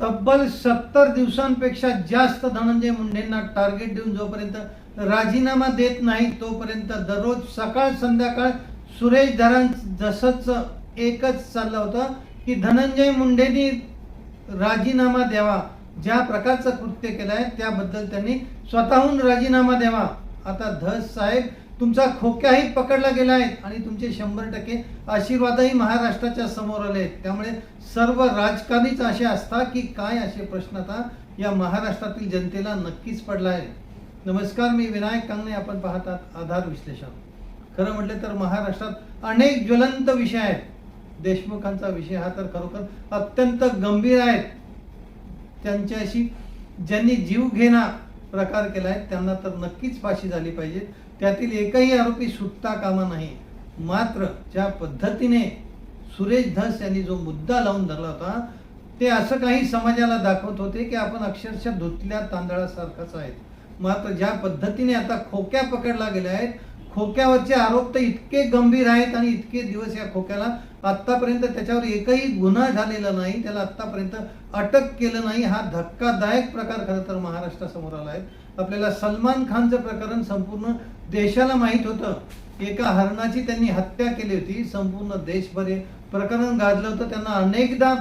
तब्बल सत्तर दिवसांपेक्षा जास्त धनंजय मुंडेंना टार्गेट देऊन जोपर्यंत राजीनामा देत नाही तोपर्यंत दररोज सकाळ संध्याकाळ सुरेश धरण जसंच एकच चाललं होतं की धनंजय मुंडेंनी राजीनामा द्यावा. ज्या प्रकारचं कृत्य केलं आहे त्याबद्दल त्यांनी स्वतःहून राजीनामा द्यावा. आता धस साहेब तुमचा खोक्याही पकडला गेला आहे आणि तुमचे शंभर टक्के आशीर्वादही महाराष्ट्राच्या समोर आले. आहेत त्यामुळे सर्व राजकारणीच असे असतात की काय असे प्रश्न आता या महाराष्ट्रातील जनतेला नक्कीच पडला आहे नमस्कार मी विनायक कांगणे. आपण पाहतात आधार विश्लेषण. खरं म्हटलं तर महाराष्ट्रात अनेक ज्वलंत विषय आहेत. देशमुखांचा विषय हा तर खरोखर अत्यंत गंभीर आहे त्यांच्याशी ज्यांनी जीव घेणा प्रकार केला आहे त्यांना तर नक्कीच फाशी झाली पाहिजे. त्यातील एकही आरोपी सुटता कामा नाही. मात्र ज्या पद्धतीने सुरेश धस यांनी जो मुद्दा लावून धरला होता ते असं काही समाजाला दाखवत होते की आपण अक्षरशः धुतल्या तांदळासारखाच आहेत. मात्र ज्या पद्धतीने आता खोक्या पकडला गेल्या आहेत खोक्यावरचे आरोप तर इतके गंभीर आहेत आणि इतके दिवस या खोक्याला आत्तापर्यंत त्याच्यावर एकही गुन्हा झालेला नाही त्याला आत्तापर्यंत अटक केलं नाही हा धक्कादायक प्रकार खरं तर महाराष्ट्रासमोर आला आहे आपल्याला सलमान खानचं प्रकरण संपूर्ण देशाला माहीत होतं. एका हरणाची त्यांनी हत्या केली होती संपूर्ण देशभर हे प्रकरण गाजलं होतं. त्यांना अनेकदा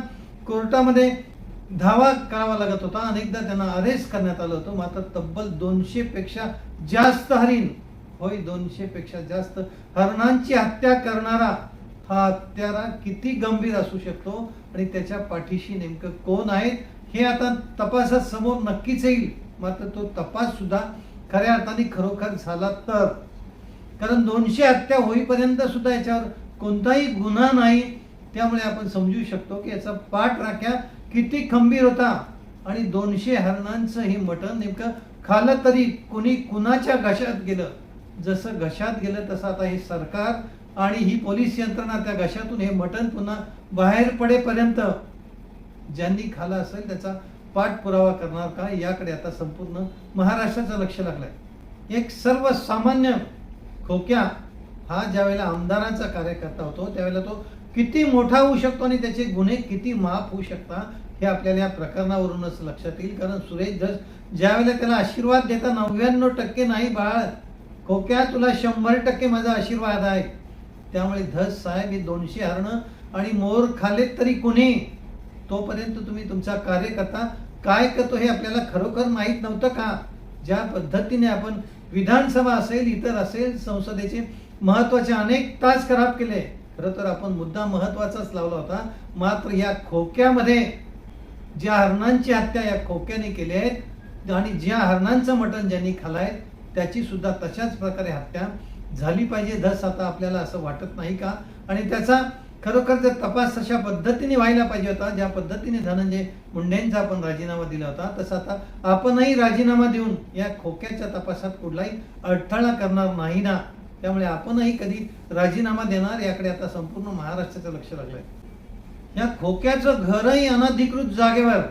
कोर्टामध्ये धावा करावा लागत होता अनेकदा त्यांना अरेस्ट करण्यात आलं होतं. मात्र तब्बल दोनशे पेक्षा जास्त हरिण होय दोनशे पेक्षा जास्त हरणांची हत्या करणारा हा हत्यारा किती गंभीर असू शकतो आणि त्याच्या पाठीशी नेमकं कोण आहे हे आता तपासात समोर नक्कीच येईल. मात्र तो तपास सुद्धा खऱ्या अर्थाने खरोखर झाला तर. कारण दोनशे हत्या होईपर्यंत सुद्धा याच्यावर कोणताही गुन्हा नाही. त्यामुळे आपण समजू शकतो की याचा पाठ राख्या किती खंबीर होता. आणि दोनशे हरणांचं हे मटण नेमकं खाल्लं तरी कुणी कुणाच्या घशात गेलं? जसं घशात गेलं तसं आता हे सरकार आणि ही पोलीस यंत्रणा त्या घशातून हे मटण पुन्हा बाहेर पडेपर्यंत ज्यांनी खाला असेल त्याचा पाठपुरावा करणार का याकडे आता संपूर्ण महाराष्ट्राचं लक्ष लागलंय. एक सर्वसामान्य खोक्या हा ज्यावेळेला आमदारांचा कार्यकर्ता होतो त्यावेळेला तो किती मोठा होऊ शकतो आणि त्याचे गुन्हे किती माफ होऊ शकतात हे आपल्याला या प्रकरणावरूनच लक्षात येईल. कारण सुरेश धस ज्यावेळेला त्याला आशीर्वाद देता नव्याण्णव टक्के नाही बाळ कोक्या तुला शंभर टक्के माझा आशीर्वाद आहे. त्यामुळे धस साहेब हे दोनशे हरणं आणि मोर खालेत तरी कुणी? तोपर्यंत तुम्ही तुमचा कार्यकर्ता काय करतो हे आपल्याला खरोखर माहीत नव्हतं का? ज्या पद्धतीने आपण विधानसभा असेल इतर असेल संसदेचे महत्त्वाचे अनेक तास खराब केले. खरं तर आपण मुद्दा महत्वाचाच लावला होता. मात्र या खोक्यामध्ये ज्या हरणांची हत्या या खोक्याने केली आहेत आणि ज्या हरणांचं मटण ज्यांनी खालाय त्याची सुद्धा तशाच प्रकारे हत्या झाली पाहिजे. धस आता आपल्याला असं वाटत नाही का? आणि त्याचा खरोखर जर तपास तशा पद्धतीने व्हायला पाहिजे होता ज्या पद्धतीने धनंजय मुंडेंचा आपण राजीनामा दिला होता तसा आता आपणही राजीनामा देऊन या खोक्याच्या तपासात कुठलाही अडथळा करणार नाही ना. त्यामुळे आपणही कधी राजीनामा देणार याकडे आता संपूर्ण महाराष्ट्राचं लक्ष लागलंय. या खोक्याचं घरही अनधिकृत जागेवर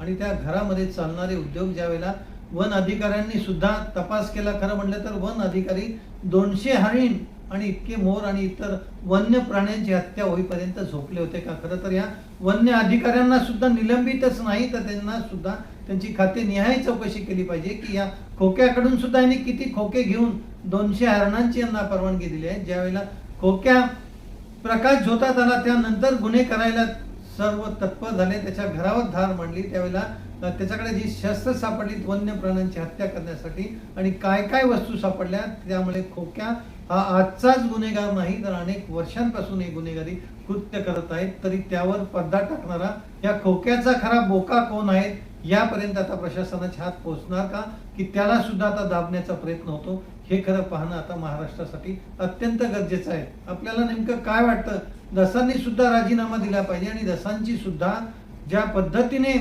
आणि त्या घरामध्ये चालणारे उद्योग ज्या वेळेला वन अधिकाऱ्यांनी सुद्धा तपास केला. खरं म्हटलं तर वन अधिकारी दोनशे हरिण आणि इतके मोर आणि इतर वन्य प्राण्यांची हत्या होईपर्यंत झोपले होते का? खरं तर या वन्य अधिकाऱ्यांना सुद्धा निलंबितच नाही तर त्यांना सुद्धा त्यांची खाते निहाय चौकशी केली पाहिजे की या खोक्याकडून सुद्धा यांनी किती खोके घेऊन दोनशे हरणांची यांना परवानगी दिली आहे. ज्यावेळेला खोक्या प्रकाश झोतात आला त्यानंतर गुन्हे करायला सर्व तत्पर झाले त्याच्या घरावर धार मांडली. त्यावेळेला त्याच्याकडे जी शस्त्र सापडली वन्य प्राण्यांची हत्या करण्यासाठी आणि काय काय वस्तू सापडल्या त्यामुळे खोक्या हा आजचाच गुन्हेगार नाही तर अनेक वर्षांपासून हे गुन्हेगारी कृत्य करत आहेत. तरी त्यावर पडदा टाकणारा या खोक्याचा खरा बोका कोण आहे यापर्यंत आता प्रशासनाचे हात पोहोचणार का? की त्याला सुद्धा आता दाबण्याचा प्रयत्न होतो? हे खरं पाहणं आता महाराष्ट्रासाठी अत्यंत गरजेचं आहे. आपल्याला नेमकं काय वाटतं? दसांनी सुद्धा राजीनामा दिला पाहिजे आणि दसांची सुद्धा ज्या पद्धतीने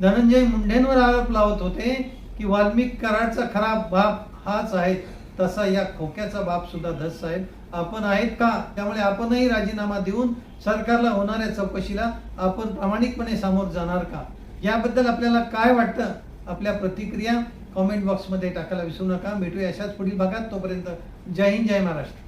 धनंजय मुंडेंवर आरोप लावत होते की वाल्मिक कराडचा खरा बाप हाच आहे तसा या खोक्याचा बाप सुद्धा धस साहेब. आपण आहेत का? त्यामुळे आपणही राजीनामा देऊन सरकारला होणाऱ्या चौकशीला आपण प्रामाणिकपणे सामोर जाणार का? याबद्दल आपल्याला काय वाटतं? आपल्या प्रतिक्रिया कॉमेंट बॉक्समध्ये टाकायला विसरू नका. भेटूया अशाच पुढील भागात. तोपर्यंत जय हिंद जय महाराष्ट्र.